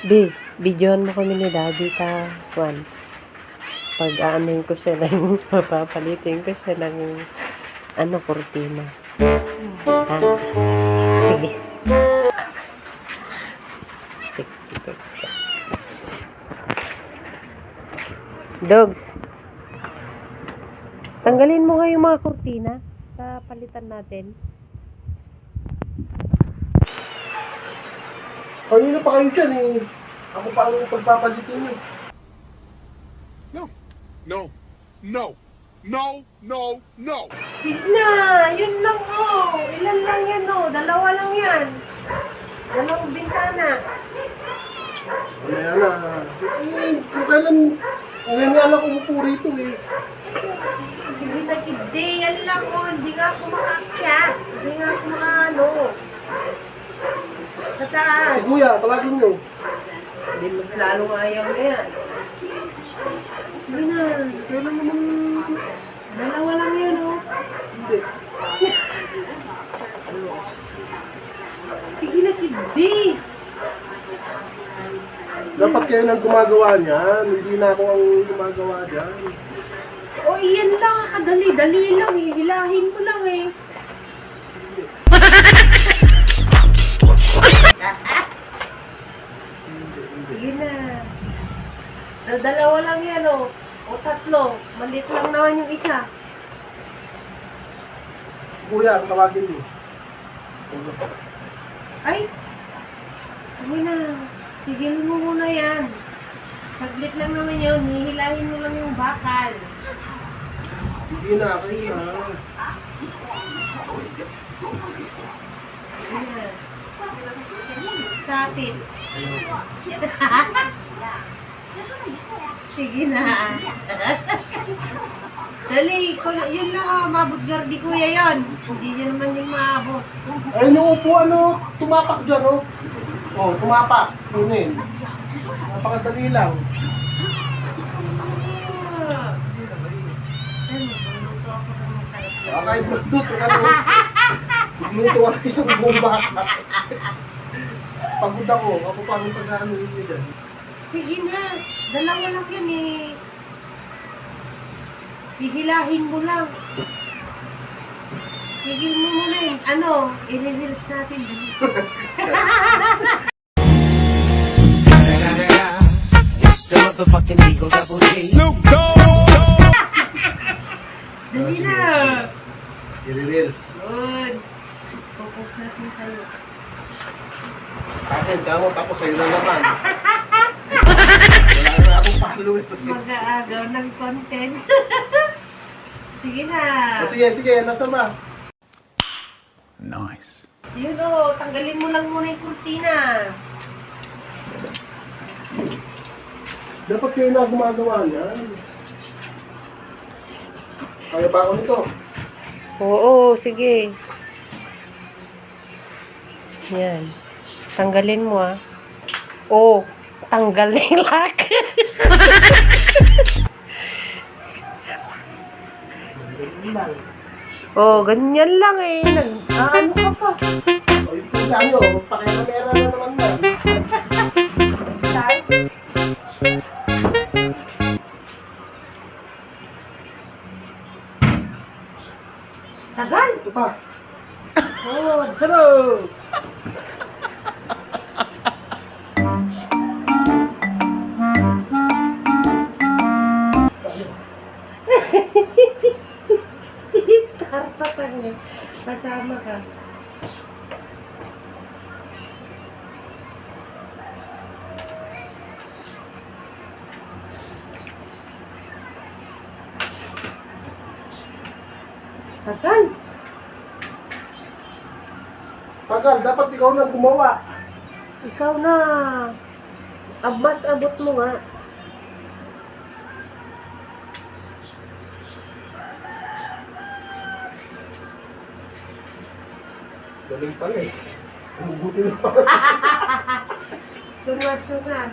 Di, videohan mo kami ni Daddy ta, Juan. Pag aanin ko siya ng, papapalitin ko siya ng, ano, kurtina. Ha? Sige. Dogs. Tanggalin mo nga yung mga kurtina sa palitan natin. Kanina pa kayo dyan eh. Ako pa ang pagpapalitin niyo. No. No. No. No. No. No. Sige na, yun lang oh. Ilan lang yan oh. Dalawa lang yan. Dalawang bintana. Mamaya na. Eh, kung kailan, ngayon nga lang umupo rito eh. Sige na, kidde. Yan lang oh. Hindi nga ako makakyat. Hindi nga ako makano. Sa taas. Si Kuya, tawagin niyo. Hindi mas lalong ayaw na yan. Sige na. Kailan naman. Dalawa lang yan oh. Hindi. Sige na, kidde. Dapat kayo nang gumagawa niyan. Hindi na ako ang gumagawa dyan. O, iyan lang. Kadali-dali lang. Hihilahin mo lang eh. Sige na. Dal- Dalawa lang yan o. O tatlo. Malit lang naman yung isa. Kuya, tawagin niyo. Ay! Sige na. Tigil mo muna yan. Saglit lang naman yun. Hihilahin mo lang yung bakal. Hindi na, kayo na. Sige na. Stop it. Sige na. Dali, kung- yun lang oh, mabot gardi kuya yon. Hindi niya naman yung maabot. Ayun yung upo, ano, tumapak dyan, oh. Oh, tumapak. Kunin. Napakadali lang. Ay, magluluto ako ng masarap na Ah, kahit magluto ka no. Magluto ka ng isang buong baka. Pagod ako. Ako pa ang pag-ano niyo dyan. Sige na, dalawa lang yun eh. Hihilahin mo lang. Higil mo muna yun. Ano, i-reels natin. The motherfucking Eagle Double G. Snoop Dogg. Dali na. I-reels. Good. Focus natin sa'yo. Akin, kamo, tapos sa'yo na naman. Wala na akong followers. Mag-aagaw ng content. Sige na. O, sige, sige, nasa ba? Nice. Yun o, tanggalin mo lang muna yung kurtina. Dapat kayo na gumagawa niyan. Kaya ba ako nito? Oo, sige. Yan. Tanggalin mo ah. Oh, tanggalin lock. oh, ganyan lang eh. Nag, ah, ano ka pa? O, yung pusa nyo, pakikamera na naman na. Start? Tagal! Ito pa. Oh, sabog! Si-star pa kanya. Kasama ka. Tagal! Tagal, dapat ikaw na gumawa. Ikaw na. Abas abot mo nga. Galing pala eh. Umubuti na pala. Sunga-sungan.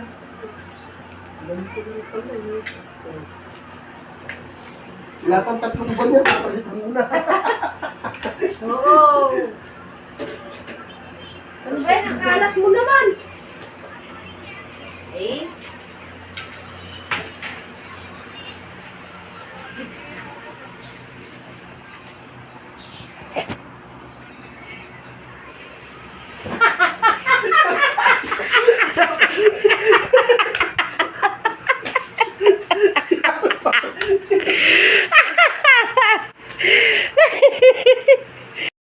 Galing pala eh. Wala pang tatlong buwan yan, palitan mo na. Oo.